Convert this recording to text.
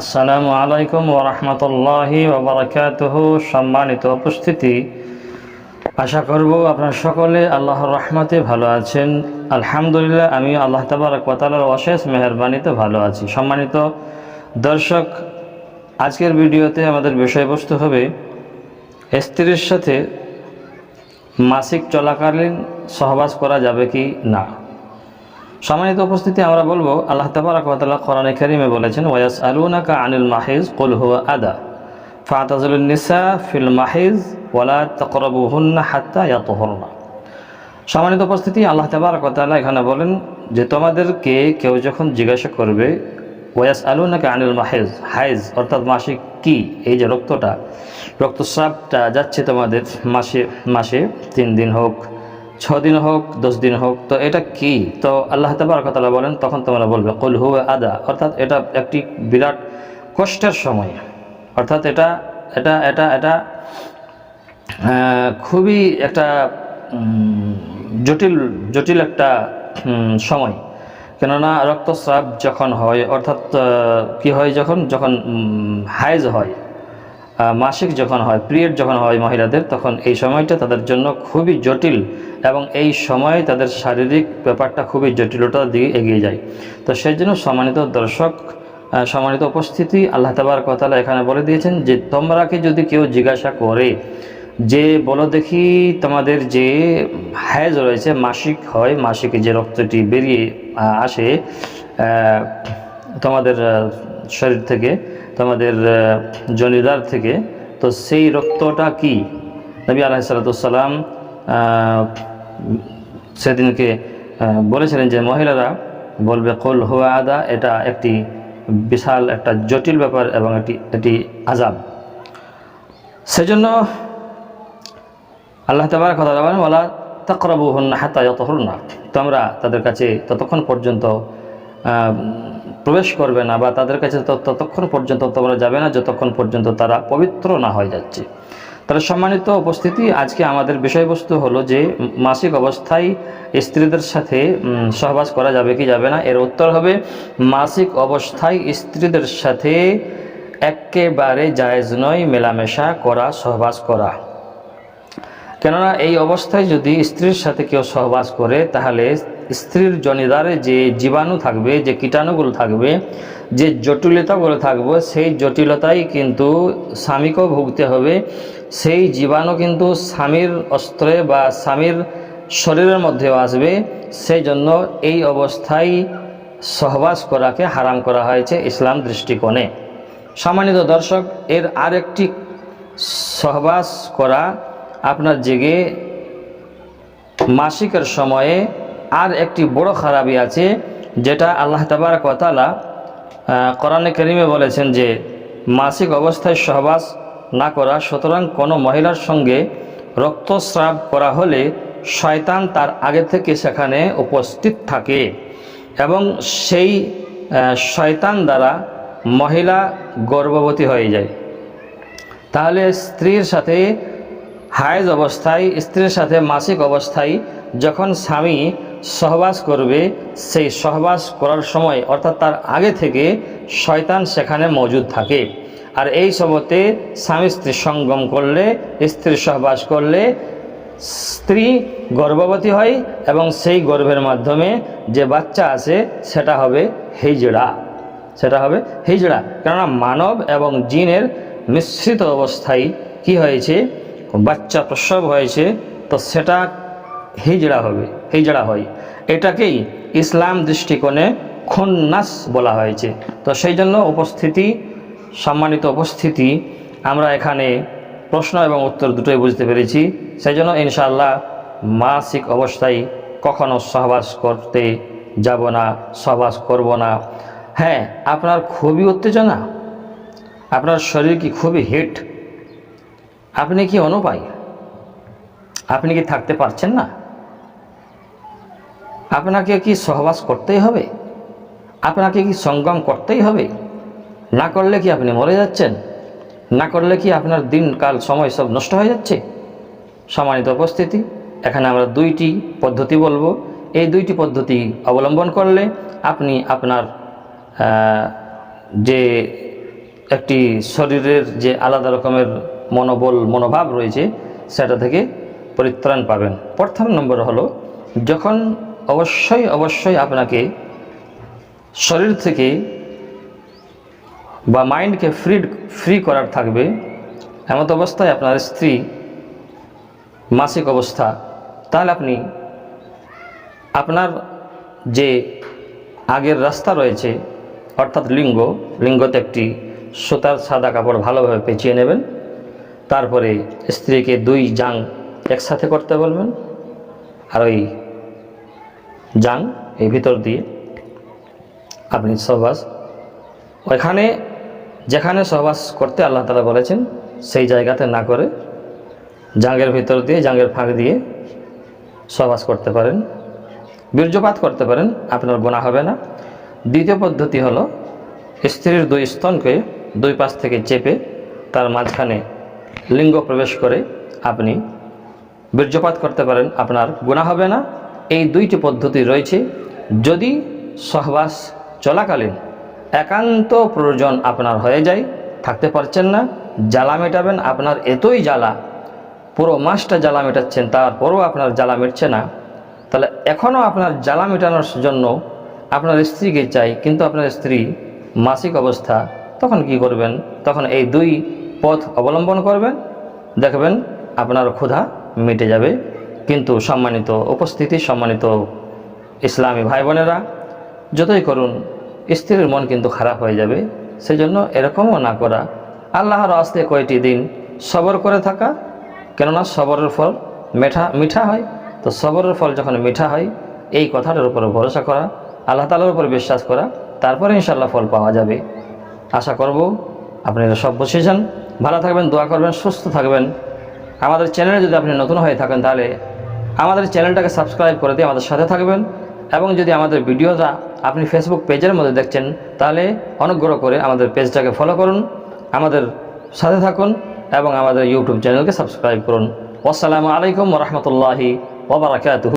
আসসালামু আলাইকুম ওরহমতুল্লাহি ওবরাকাতুহ সম্মানিত উপস্থিতি। আশা করব আপনারা সকলে আল্লাহর রহমতে ভালো আছেন। আলহামদুলিল্লাহ আমি আল্লাহ ওয়াতালার অশেষ মেহরবানিতে ভালো আছি। সম্মানিত দর্শক, আজকের ভিডিওতে আমাদের বিষয়বস্তু হবে, স্ত্রীর সাথে মাসিক চলাকালীন সহবাস করা যাবে কি না? সম্মানিত উপস্থিতি, আমরা বলব, আল্লাহ তাবারক ওয়া তাআলা কোরআনে কারিমে বলেছেন ওয়াস আলুনাকা আনিল মাহিজ, কুল হুয়া আদা। ফাতাজুলুন নিসা ফিল মাহিজ, ওয়ালা তাকরাবুহুন্না হাত্তা ইয়াতহুরনা। সম্মানিত উপস্থিতি, আল্লাহ তাবারক ওয়া তাআলা এখানে বলেন যে, তোমাদেরকে কেউ যখন জিজ্ঞাসা করবে ওয়াস আলুনাকা আনিল মাহিজ, হাইজ অর্থাৎ মাসিক কি? এই যে রক্তটা রক্তস্রাবটা যাচ্ছে তোমাদের মাসে মাসে, তিন দিন হোক ছ দিন হোক, দশ দিন হোক, তো এটা কি? তো আল্লাহ তাবারকতালা বলেন, তখন তোমরা বলবে, কল হু আদা অর্থাৎ এটা একটি বিরাট কষ্টের সময়। অর্থাৎ এটা এটা এটা এটা খুবই একটা জটিল জটিল একটা সময়। কেননা রক্তস্রাব যখন হয়, অর্থাৎ কি হয় যখন? যখন হাইজ হয় মাসিক যখন হয়, পিরিয়ড যখন হয় মহিলাদের, তখন এই সময়টা তাদের জন্য খুবই জটিল এবং এই সময়ে তাদের শারীরিক ব্যাপারটা খুবই জটিলতার দিকে এগিয়ে যায়। তো সেই জন্য সম্মানিত দর্শক সম্মানিত উপস্থিতি, আল্লাহ তাবার কথা এখানে বলে দিয়েছেন যে, তোমরাকে যদি কেউ জিজ্ঞাসা করে যে, বলো দেখি তোমাদের যে হায়েজ রয়েছে, মাসিক হয়, মাসিকে যে রক্তটি বেরিয়ে আসে তোমাদের শরীর থেকে, তোমাদের জনিদার থেকে, তো সেই রক্তটা কি? নবী আলাহিসাল্লাম সেদিনকে বলেছিলেন যে মহিলারা বলবে, কল হুয়া আদা এটা একটি বিশাল, একটা জটিল ব্যাপার এবং এটি এটি আজাব সেজন্য আল্লাহ তাবার কথা বলেন ওলা তকরাবু হন হাতা যত হল না তোমরা তাদের কাছে ততক্ষণ পর্যন্ত প্রবেশ করবে না বা তাদের কাছে ততক্ষণ পর্যন্ত তোমরা যাবে না, যতক্ষণ পর্যন্ত তারা পবিত্র না হয়ে যাচ্ছে। তাহলে সম্মানিত উপস্থিতি, আজকে আমাদের বিষয়বস্তু হলো যে মাসিক অবস্থায় স্ত্রীদের সাথে সহবাস করা যাবে কি যাবে না? এর উত্তর হবে, মাসিক অবস্থায় স্ত্রীদের সাথে একেবারে জায়েজ নয় মেলামেশা করা, সহবাস করা। কেননা এই অবস্থায় যদি স্ত্রীর সাথে কেউ সহবাস করে, তাহলে স্ত্রীর জনিদারে যে জীবাণু থাকবে, যে কীটাণুগুলো থাকবে, যে জটিলতাগুলো থাকবে, সেই জটিলতাই কিন্তু স্বামীকেও ভুগতে হবে। সেই জীবাণু কিন্তু স্বামীর অস্ত্রে বা স্বামীর শরীরের মধ্যেও আসবে। সেই জন্য এই অবস্থায় সহবাস করাকে হারাম করা হয়েছে ইসলাম দৃষ্টিকোণে। সম্মানিত দর্শক, এর আরেকটি সহবাস করা আপনার জেগে মাসিকের সময়ে আর একটি বড় খারাপি আছে, যেটা আল্লাহ তাবার কথালা কোরআনে করিমে বলেছেন যে, মাসিক অবস্থায় সহবাস না করা, সুতরাং কোনো মহিলার সঙ্গে রক্তস্রাব করা হলে শয়তান তার আগে থেকে সেখানে উপস্থিত থাকে এবং সেই শয়তান দ্বারা মহিলা গর্ভবতী হয়ে যায়। তাহলে স্ত্রীর সাথে হায়েজ অবস্থায়, স্ত্রীর সাথে মাসিক অবস্থায় যখন স্বামী সহবাস করবে, সেই সহবাস করার সময়, অর্থাৎ তার আগে থেকে শয়তান সেখানে মজুদ থাকে। আর এই সময়তে স্বামী স্ত্রী সঙ্গম করলে স্ত্রীর সহবাস করলে স্ত্রী গর্ভবতী হয় এবং সেই গর্ভের মাধ্যমে যে বাচ্চা আছে, সেটা হবে হিজড়া। সেটা হবে হিজড়া। কেননা মানব এবং জিনের মিশ্রিত অবস্থায় কি হয়েছে? বাচ্চা প্রসব হয়েছে, তো সেটা হিজড়া হবে, হিজড়া হয়। এটাকেই ইসলাম দৃষ্টিকোণে খন্নাস বলা হয়েছে। তো সেই জন্য উপস্থিতি, সম্মানিত উপস্থিতি, আমরা এখানে প্রশ্ন এবং উত্তর দুটোই বুঝতে পেরেছি। সেই জন্য ইনশাআল্লাহ মাসিক অবস্থায় কখনো সহবাস করতে যাব না, সহবাস করব না। হ্যাঁ আপনার খুবই উত্তেজনা, আপনার শরীর কি খুবই হিট, আপনি কি অনুপায়, আপনি কি থাকতে পারছেন না? আপনাকে কি সহবাস করতেই হবে? আপনাকে কি সঙ্গম করতেই হবে? না করলে কি আপনি মরে যাচ্ছেন? না করলে কি আপনার দিনকাল সময় সব নষ্ট হয়ে যাচ্ছে? সম্মানিত উপস্থিতি, এখানে আমরা দুইটি পদ্ধতি বলব। এই দুইটি পদ্ধতি অবলম্বন করলে আপনি আপনার যে একটি শরীরের যে আলাদা রকমের মনোবল, মনোভাব রয়েছে, সেটা থেকে পরিত্রাণ পাবেন। প্রথম নম্বর হলো, যখন অবশ্যই অবশ্যই আপনাকে শরীর থেকে বা মাইন্ডকে ফ্রি ফ্রি করার থাকবে। এমত অবস্থায় আপনার স্ত্রী মাসিক অবস্থা, তাহলে আপনি আপনার যে আগের রাস্তা রয়েছে, অর্থাৎ লিঙ্গ, লিঙ্গতে একটি সুতার সাদা কাপড় ভালোভাবে পেঁচিয়ে নেবেন। তারপরে স্ত্রীকে দুই জাং একসাথে করতে বলবেন। আর ওই জাং এই ভিতর দিয়ে। আপনি সহবাস। ওইখানে, যেখানে সহবাস করতে আল্লাহ তালা বলেছেন, সেই জায়গাতে না করে জাঙ্গের ভিতর দিয়ে, জাঙ্গের ফাঁক দিয়ে সহবাস করতে পারেন। বীর্যপাত করতে পারেন, আপনার গোনা হবে না। দ্বিতীয় পদ্ধতি হলো, স্ত্রীর দুই স্তনকে দুই পাশ থেকে চেপে তার মাঝখানে লিঙ্গ প্রবেশ করে আপনি বীর্যপাত করতে পারেন, আপনার গুণা হবে না। এই দুইটি পদ্ধতি রয়েছে। যদি সহবাস চলাকালীন একান্ত প্রয়োজন আপনার হয়ে যায়, থাকতে পারছেন না, জ্বালা মেটাবেন, আপনার এতই জ্বালা, পুরো মাসটা জ্বালা মেটাচ্ছেন, তারপরও আপনার জ্বালা মিটছে না, তাহলে এখনও আপনার জ্বালা মেটানোর জন্য আপনার স্ত্রীকে চাই, কিন্তু আপনার স্ত্রী মাসিক অবস্থা, তখন কি করবেন? তখন এই দুই পথ অবলম্বন করবেন, দেখবেন আপনার ক্ষুধা মিটে যাবে। কিন্তু সম্মানিত উপস্থিতি, সম্মানিত ইসলামী ভাই বোনেরা যতই করুন, স্ত্রীর মন কিন্তু খারাপ হয়ে যাবে। সেই জন্য এরকমও না করা। আল্লাহর আস্তে কয়টি দিন? সবর করে থাকা, কেননা সবরের ফল মেঠা, মিঠা হয়। তো সবরের ফল যখন মিঠা হয়, এই কথাটার উপর ভরসা করা, আল্লাহ তালার উপর বিশ্বাস করা, তারপরে ইনশাল্লাহ ফল পাওয়া যাবে। আশা করব আপনারা সব বসেছেন ভালো থাকবেন, দোয়া করবেন, সুস্থ থাকবেন। আমাদের চ্যানেলে যদি আপনি নতুন হয়ে থাকেন, তাহলে আমাদের চ্যানেলটাকে সাবস্ক্রাইব করে দিয়ে আমাদের সাথে থাকবেন এবং যদি আমাদের ভিডিওটা আপনি ফেসবুক পেজের মধ্যে দেখছেন, তাহলে অনুগ্রহ করে আমাদের পেজটাকে ফলো করুন, আমাদের সাথে থাকুন এবং আমাদের ইউটিউব চ্যানেলকে সাবস্ক্রাইব করুন। আসসালামু আলাইকুম রহমতুল্লাহি ওবরাকাতুহ